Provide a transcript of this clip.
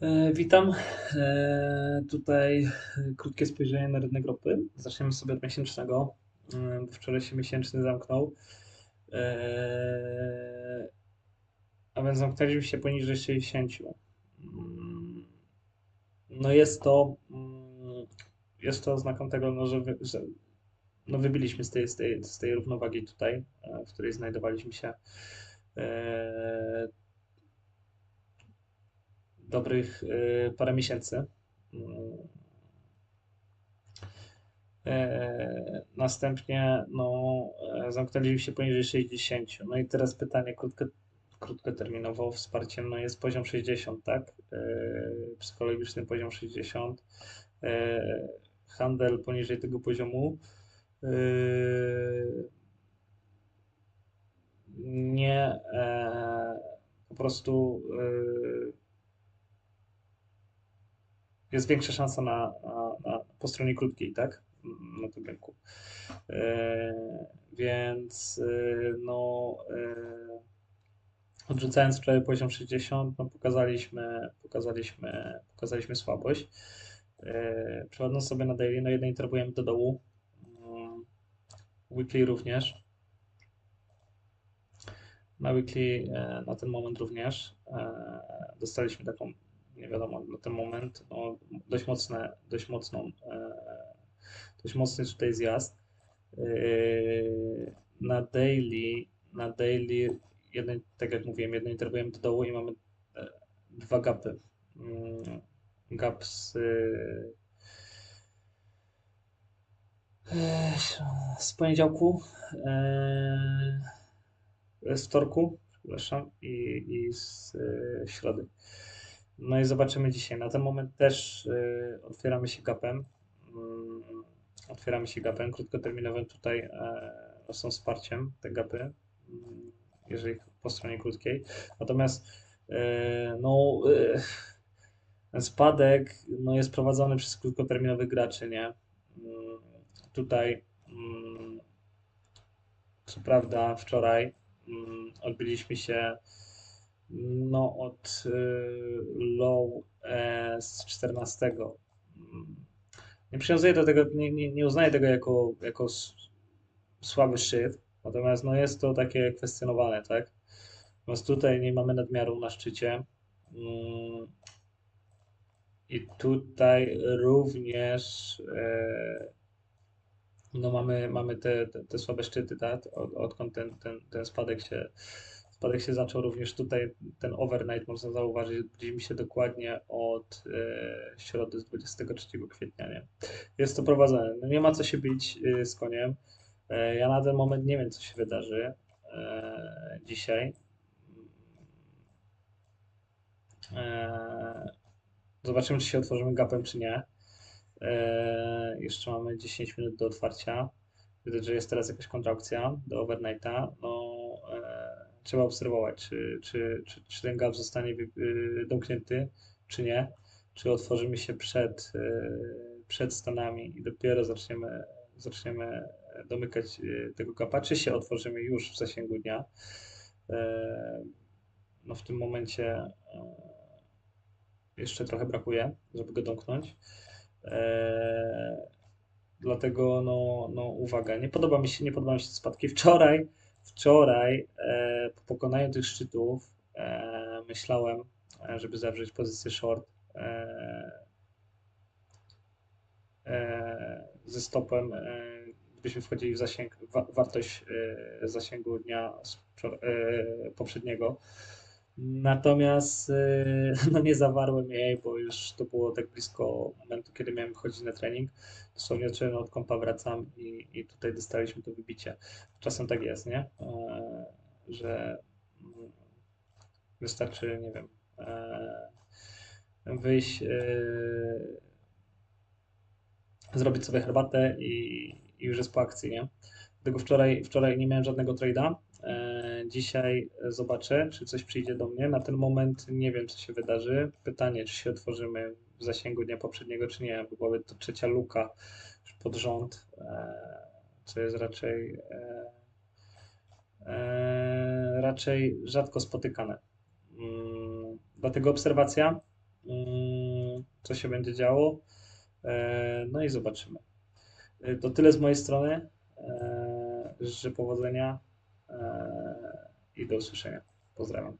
E, Witam. E, Tutaj krótkie spojrzenie na rynek ropy. Zaczniemy sobie od miesięcznego. E, Wczoraj się miesięczny zamknął. A więc zamknęliśmy się poniżej 60. Mm, No jest to, mm, jest to oznaką tego, no, że, że no wybiliśmy z tej, z tej, z tej równowagi tutaj, w której znajdowaliśmy się dobrych e, parę miesięcy. Mm, E, Następnie no, e, zamknęliśmy się poniżej 60. No i teraz pytanie krótko, krótkoterminowo wsparciem no jest poziom 60, tak? E, Psychologiczny poziom 60. E, Handel poniżej tego poziomu nie po prostu jest większa szansa na, na, na po stronie krótkiej, tak? Mm, Na tym rynku. E, więc e, no e, odrzucając wczoraj poziom 60, no pokazaliśmy, pokazaliśmy, pokazaliśmy słabość. E, przechodząc sobie na daily, no jeden interwujemy do dołu. Mm, Weekly również. Na weekly e, na ten moment również dostaliśmy taką, nie wiadomo, na ten moment no, dość mocne, dość mocną, e, dość mocny tutaj zjazd. E, Na daily, na daily, jeden, tak jak mówiłem, jeden interwujemy do dołu i mamy e, dwa gapy. Mm, Gap z, z poniedziałku, z wtorku, przepraszam, i, i z środy. No i zobaczymy dzisiaj. Na ten moment też e, otwieramy się gapem. Mm, Otwieramy się gapem krótkoterminowym. Tutaj e, są wsparciem te gapy, mm, jeżeli po stronie krótkiej. Natomiast e, no, e, ten spadek no, jest prowadzony przez krótkoterminowych graczy, nie? Mm, Tutaj co prawda wczoraj odbiliśmy się no, od low z 14. Mm, Nie przywiązuję do tego, nie, nie, nie uznaję tego jako, jako słaby szczyt, natomiast no, jest to takie kwestionowane, tak? Natomiast tutaj nie mamy nadmiaru na szczycie. Mm, I tutaj również e, no mamy, mamy te, te, te słabe szczyty, tak? Od, odkąd ten, ten, ten spadek się, spadek się zaczął, również tutaj ten overnight można zauważyć, budzimy się dokładnie od e, środy z 23 kwietnia, nie? Jest to prowadzone. No nie ma co się bić e, z koniem. E, ja na ten moment nie wiem, co się wydarzy dzisiaj. Zobaczymy, czy się otworzymy gapem, czy nie. Jeszcze mamy 10 minut do otwarcia. Widać, że jest teraz jakaś kontrakcja do overnighta. No, trzeba obserwować, czy, czy, czy, czy ten gap zostanie y, domknięty, czy nie. Czy otworzymy się przed, e, przed Stanami i dopiero zaczniemy, zaczniemy domykać e, tego gapa, czy się otworzymy już w zasięgu dnia. E, no w tym momencie e, jeszcze trochę brakuje, żeby go domknąć. Eee, dlatego no, no uwaga, nie podoba mi się, nie podoba mi się te spadki. Wczoraj, wczoraj e, pokonaniu tych szczytów e, myślałem, e, żeby zawrzeć pozycję short e, ze stopem, gdybyśmy wchodzili w zasięg, wa, wartość zasięgu dnia poprzedniego. Natomiast no nie zawarłem jej, bo już to było tak blisko momentu, kiedy miałem chodzić na trening. Dosłownie odszedłem od kompa, wracam i, i tutaj dostaliśmy to wybicie. Czasem tak jest, nie? Że mm, wystarczy, nie wiem, e, wyjść, e, zrobić sobie herbatę i, już jest po akcji, nie? Dlatego wczoraj, wczoraj nie miałem żadnego trade'a. E, dzisiaj zobaczę, czy coś przyjdzie do mnie. Na ten moment nie wiem, co się wydarzy. Pytanie, czy się otworzymy w zasięgu dnia poprzedniego, czy nie, bo byłaby to trzecia luka pod rząd, co jest raczej, raczej rzadko spotykane. Mm, Dlatego obserwacja. mm, co się będzie działo. E, No i zobaczymy. E, To tyle z mojej strony. E, Życzę powodzenia i do usłyszenia. Pozdrawiam.